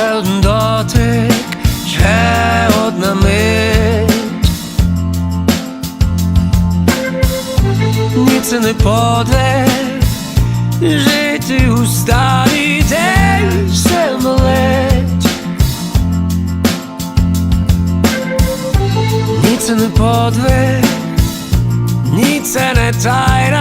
ще один дотик, ще одна мить, ні це не подих, жити у старий день все болить, ні це не подвиг, ні це не тайна.